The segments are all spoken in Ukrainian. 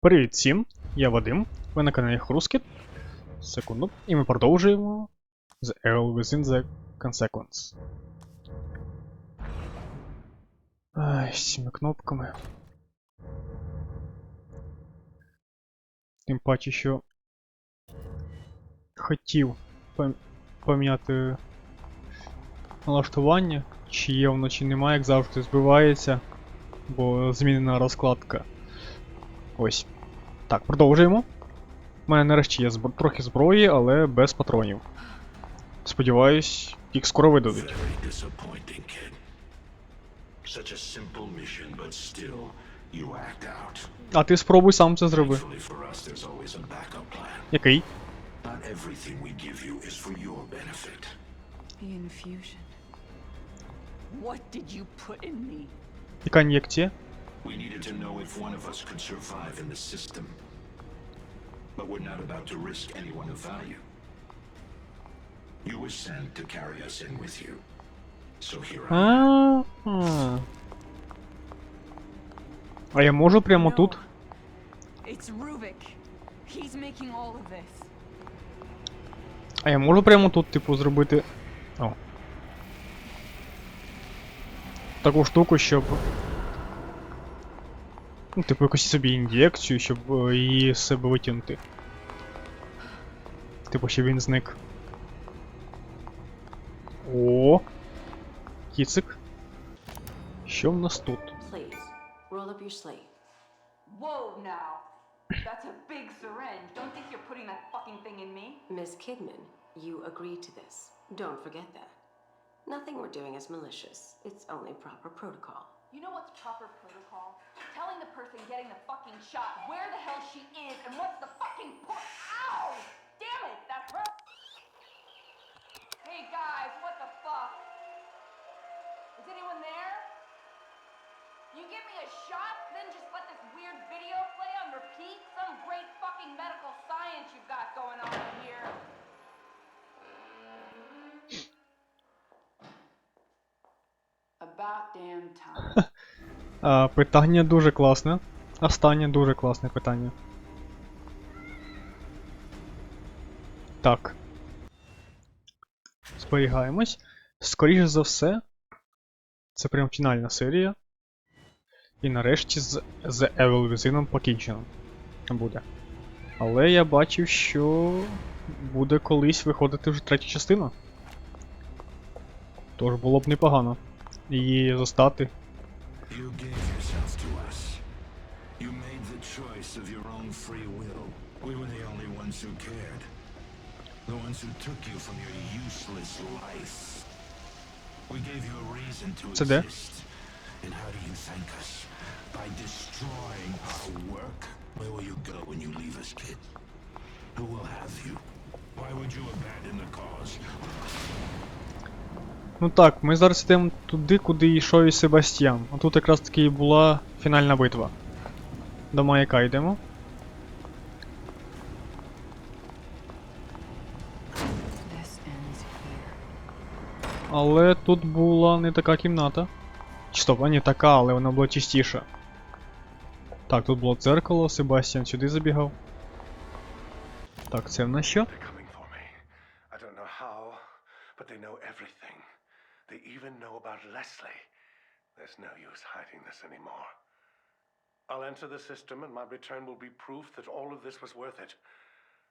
Привіт всім, я Вадим, ви на каналі Хрускіт. Секунду. І ми продовжуємо The Evil Within the Consequence. Ай, з цими кнопками. Тим паче, що хотів поміняти налаштування, чи є воно, чи немає, як завжди збивається, бо змінена розкладка. Ось. Так, продовжуємо. У мене нарешті є збро- трохи зброї, але без патронів. Сподіваюсь, їх скоро видадуть. А ти спробуй сам це зроби. Який? Яка ін'єкція? We needed to know if one of us could survive in the system. But we're not about to risk anyone of value. You were sent to carry us in with you. So here I am. А. А я можу прямо тут? It's Rubik. He's making all of this. А я можу прямо тут, типу, зробити. О. Таку штуку, щоб. Ну, типу, якусь собі ін'єкцію, щоб е, її з себе витягнути. Типу, щоб він зник. О. Кіцик. Що в нас тут? Whoa now. That's a big syringe. Don't think you're putting that fucking thing in me. Miss Kidman, you agreed to this. Don't forget that. Nothing we're doing is malicious. It's only proper protocol. You know what's proper protocol? Telling the person getting the fucking shot where the hell she is and what's the fucking point. Ow! Damn it, that hurt. Hey guys, what the fuck? Is anyone there? You give me a shot, then just let this weird video play on repeat? Some great fucking medical science you've got going on here. А, питання дуже класне. Останнє дуже класне питання. Так. Зберігаємось. Скоріше за все. Це прям фінальна серія. І нарешті з The Evil Within покінчено. Буде. Але я бачив, що буде колись виходити вже третя частина. Тож було б непогано її застати. You gave yourself to us. You made the choice of your own free will. We were the only ones who cared. The ones who took you from your useless life. We gave you a reason to Це де? exist. And how do you thank us? By destroying our work. Where will you go when you leave us, kid? Who will have you? Why would you abandon the cause? Ну так, ми зараз йдемо туди, куди йшов і Себастьян. А тут якраз таки і була фінальна битва. До маяка йдемо. Але тут була не така кімната. Чи стоп, а не така, але вона була чистіша. Так, тут було дзеркало, Себастьян сюди забігав. Так, це в нас що? They're coming for me. I don't know how, but they know everything. They even know about Leslie. There's no use hiding this anymore. I'll enter the system, and my return will be proof that all of this was worth it.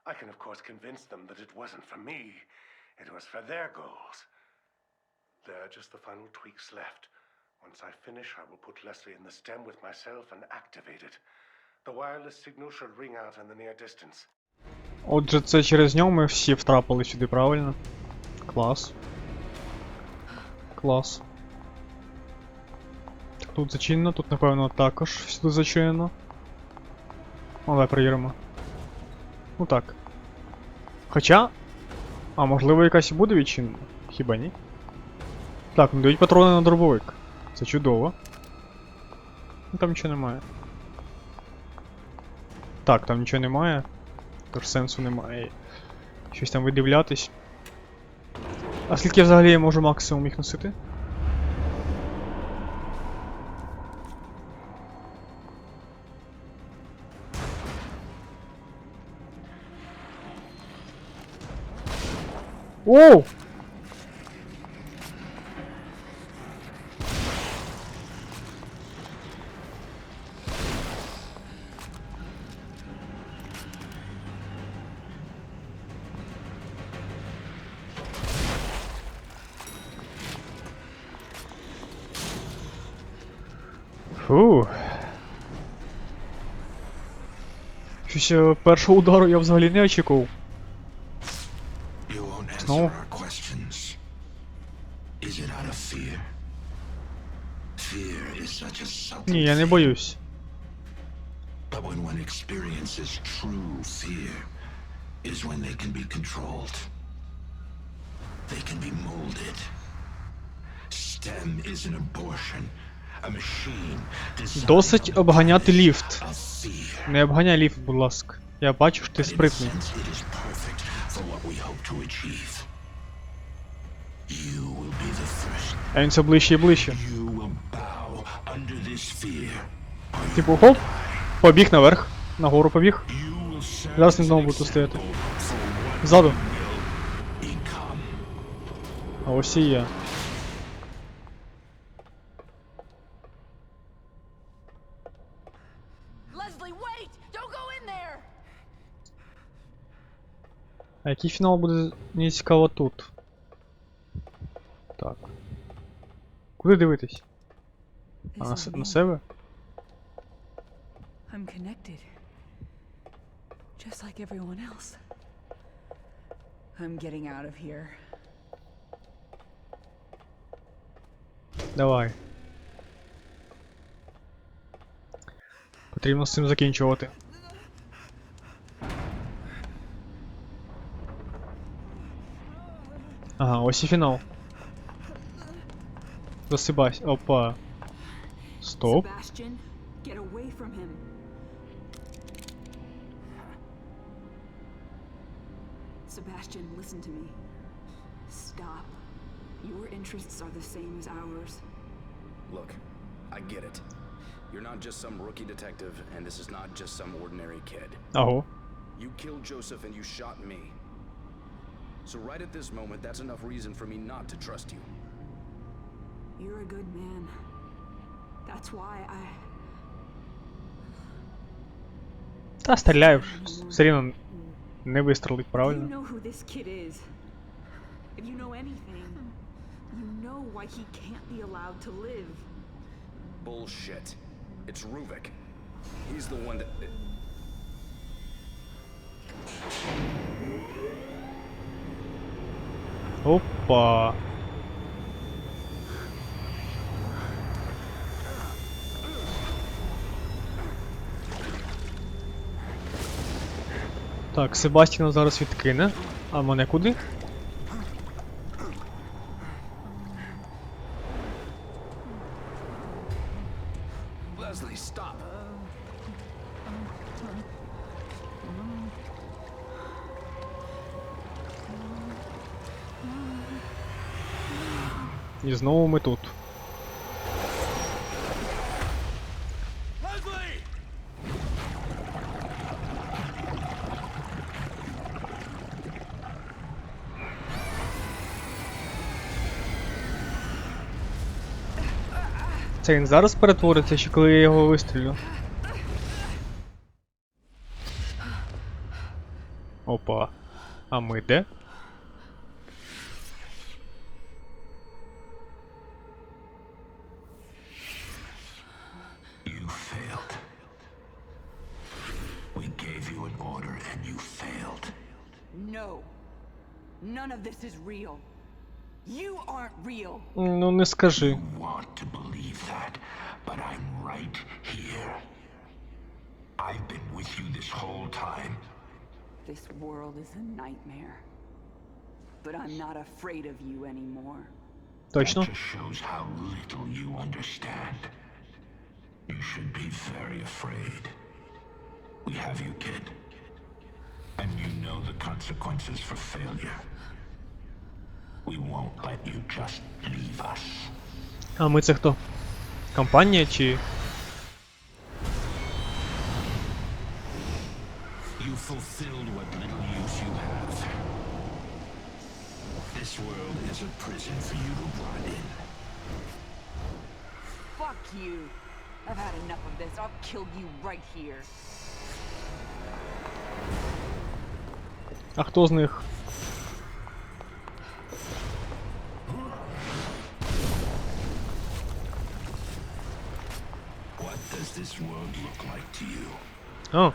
I can, of course, convince them that it wasn't for me, it was for their goals. There are just the final tweaks left. Once I finish, I will put Leslie in the stem with myself and activate it. The wireless signal should ring out in the near distance. Отже, це через нього ми всі втрапили сюди, правильно? Клас. Клас. Тут зачинено, тут, напевно, також всюди зачинено. Давай перевіримо. Ну так. Хоча. А, можливо, якась буде відчинена? Хіба ні? Так, ну дають патрони на дробовик. Це чудово. Ну там нічого немає. Так, там нічого немає. Тож сенсу немає щось там видивлятись. А скільки взагалі я можу максимум їх носити? Оу! Фу. Щось е, першого удару я взагалі не очікував. You won't answer No. our questions. Is it out of fear? Fear is such a subtle Ні, я не thing, боюсь. But when one experiences true fear, is when they can be controlled. They can be molded. STEM is an abortion, a machine designed Досить обганяти ліфт. Не обганяй ліфт, будь ласка. Я бачу, що ти спритний. А він все ближче і ближче. Типу, хоп, побіг наверх, нагору побіг. Зараз не знову буду стояти. Ззаду. А ось і я. А який фінал буде мені цікаво тут? Так. Куди дивитись? А на, се- на себе? I'm connected. Just like everyone else. I'm getting out of here. Давай. Потрібно з цим закінчувати. Ага, ось і фінал. Засибась. Опа. Стоп. Sebastian, listen to me. Stop. Your interests are the same as ours. Look, I get it. You're not just some rookie detective, and this is not just some ordinary kid. Аго. You killed Joseph and you shot me. So, right at this moment, that's enough reason for me not to trust you. You're a good man. That's why I. Та стріляю. ж. Все рівно не вистрелить, You правильно? know who this kid is. If you know anything, you know why he can't be allowed to live. Bullshit. It's Ruvik. He's the one that. Опа. Так, Себастіна зараз відкине. А мене куди? Leslie, stop! І знову ми тут. Leslie! Це він зараз перетвориться, чи коли я його вистрілю? Опа. А ми де? None of this is real. You aren't real. Ну не скажи. You want to believe that, but I'm right here. I've been with you this whole time. This world is a nightmare. But I'm not afraid of you anymore. Точно? That just shows how little you understand. You should be very afraid. We have you, kid. And you know the consequences for failure. А ми це хто? Компанія чи. Fuck you. I've had enough of this. I'll kill you right here. А хто з них this world look like to you? А.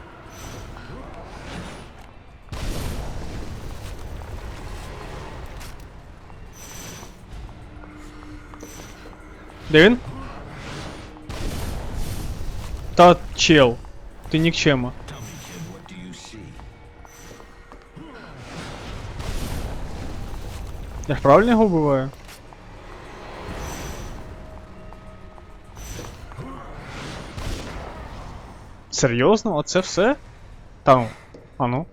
Де він? Та чел. Ти what do you see? Я ж правильно його вбиваю? Серйозно? Оце все? Та ну. А ну.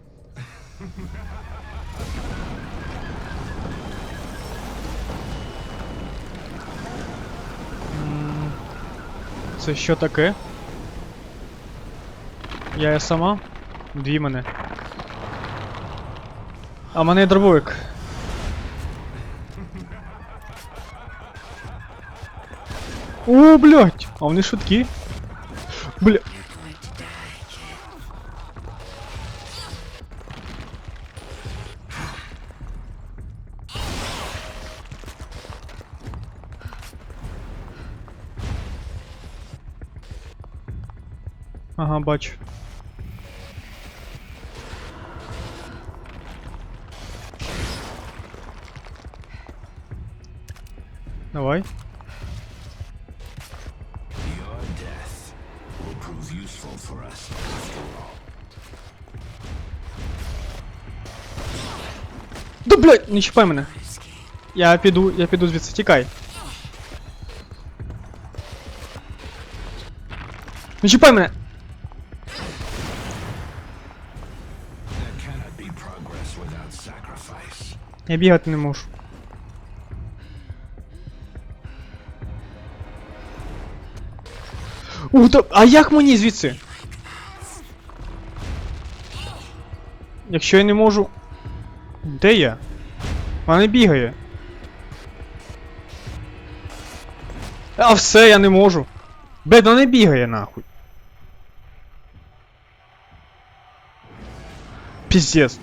Це що таке? Я я сама? Дві мене. А мене дробовик. О, блядь! А вони швидкі. Бля. Ага, бачу. Давай. Да блядь, не чіпай мене. Я піду, я піду звідси, тікай. Не чіпай мене! Я бігати не можу. Ух, та... А як мені звідси? Якщо я не можу. Де я? Вона не бігає. А все, я не можу. Бед, вона не бігає нахуй. Піздец.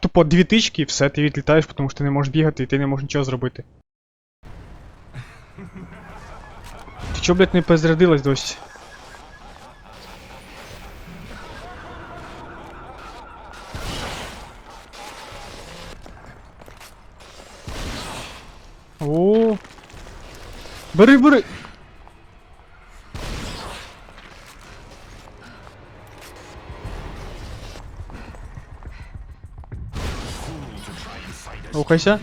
Тупо дві тички і все, ти відлітаєш, тому що ти не можеш бігати і ти не можеш нічого зробити. Ти чого, блядь, не перезарядилась досі? О. Бери, бери. Рухайся.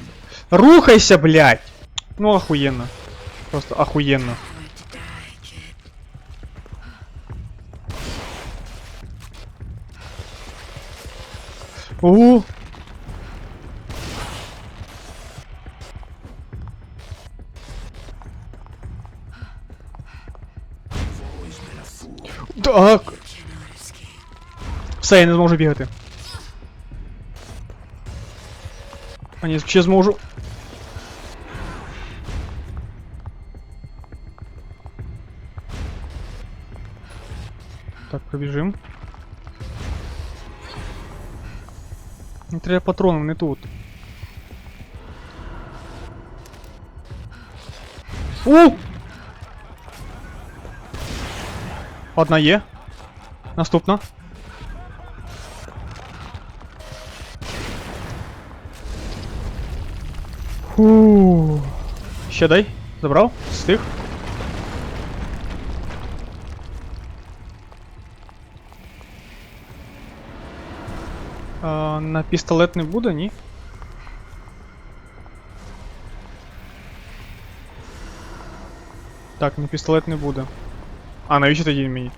Рухайся, блядь! Ну охуенно. Просто охуенно. О! Так. Все, я не зможу бігати. А ні, ще зможу. Так, пробіжим. Не треба патронів, не тут. У! Одна є. Наступна. Фу. Ще дай. Забрав? Стих. А, на пістолет не буде, ні? Так, на пістолет не буде. А, навіщо тоді він мені?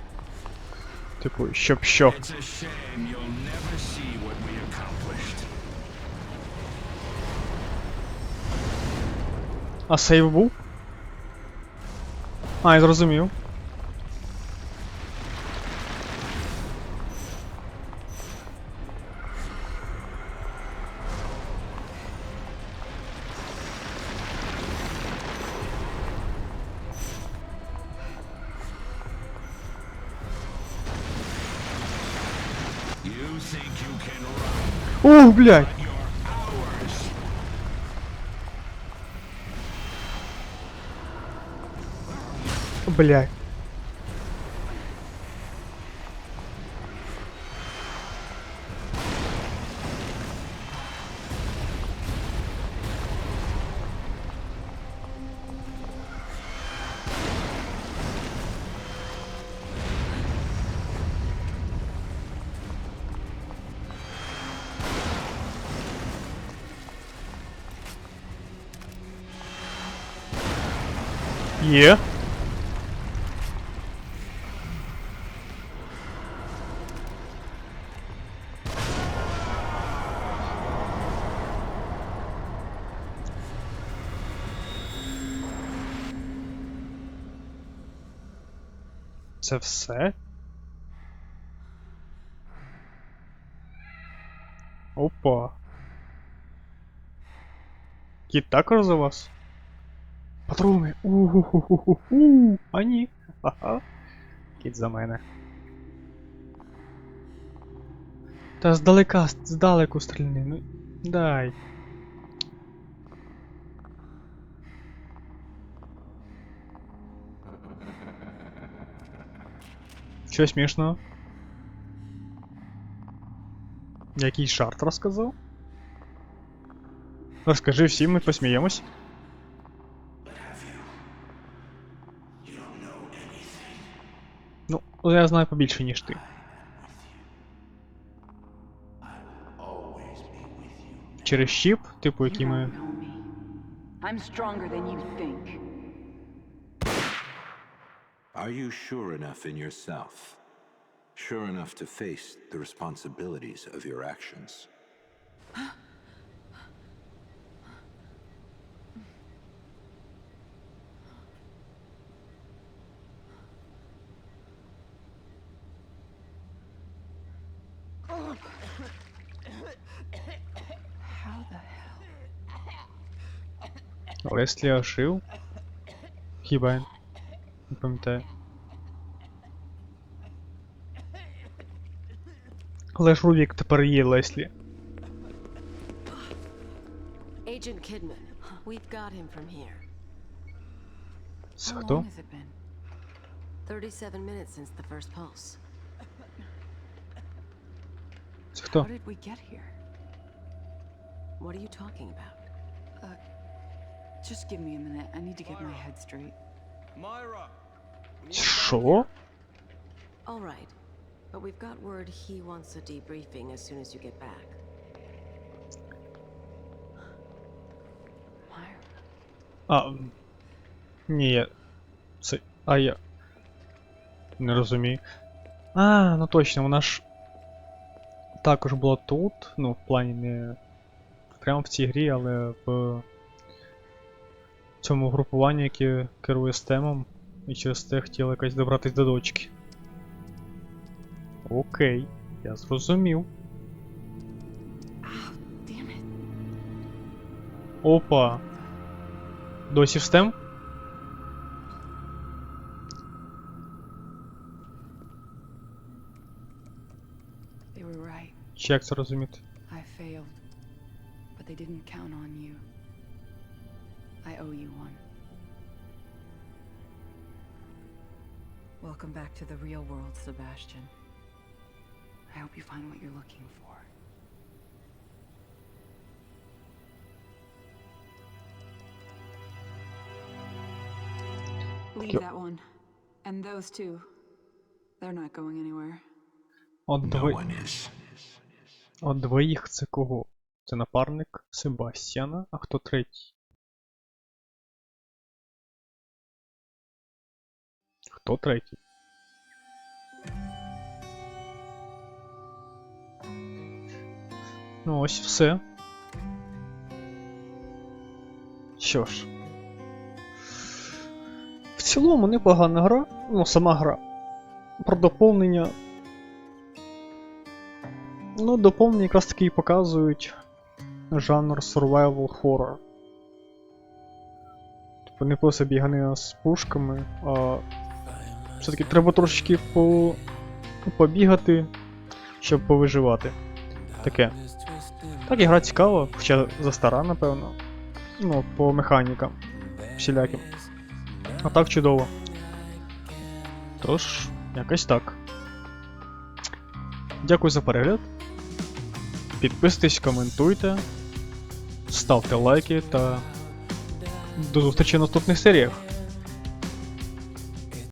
Типу, щоб що? A saveable? Ah, zrozumiał. Ух, блядь! Блядь. Є. Це все? Опа. Кіт також за вас? Патрони! У-ху-ху-ху-ху! А ні! Ха-ха. Кіт за мене. Та здалека, здалеку стрільни, ну дай. Що смішного? Якийсь жарт розказав? Розкажи всім, ми посміємось. Ну, я знаю побільше, ніж ти. Через щіп, типу, який ми. Are you sure enough in yourself? Sure enough to face the responsibilities of your actions? How the hell? Леслі ожив? Хіба я не пам'ятаю. Але ж Рубік тепер є Леслі. Agent Kidman, we've got him from here. Це How хто? long has it been? 37 minutes since the first pulse. Це хто? How did we get here? What are you talking about? Just give me a minute. I need to get my head straight. Myra! Що? All right, but we've got word he wants a debriefing as soon as you get back. А. Ні, я. Це. А я. Не розумію. А, ну точно, вона ж. Також була тут. Ну, в плані не. Прямо в цій грі, але в цьому групуванні, яке керує стемом, і через те хотіла якось добратись до дочки. Окей, я зрозумів. Опа. Досі в стем? Чи як це розуміти? I failed. But they didn't count on you. Welcome back to the real world, Sebastian. I hope you find what you're looking for. Leave that one. And those two. They're not going anywhere. От, дво... От двоїх це кого? Це напарник Себастьяна, а хто третій? Хто третій? Ну ось все. Що ж. В цілому непогана гра, ну сама гра. Про доповнення. Ну, доповнення якраз таки і показують жанр survival horror. Типу не просто бігання з пушками, а все-таки треба трошечки по... побігати, щоб повиживати. Таке. Так, ігра цікава, хоча застара, напевно. Ну, по механікам. Всіляким. А так чудово. Тож, якось так. Дякую за перегляд. Підписуйтесь, коментуйте, ставте лайки та до зустрічі в наступних серіях.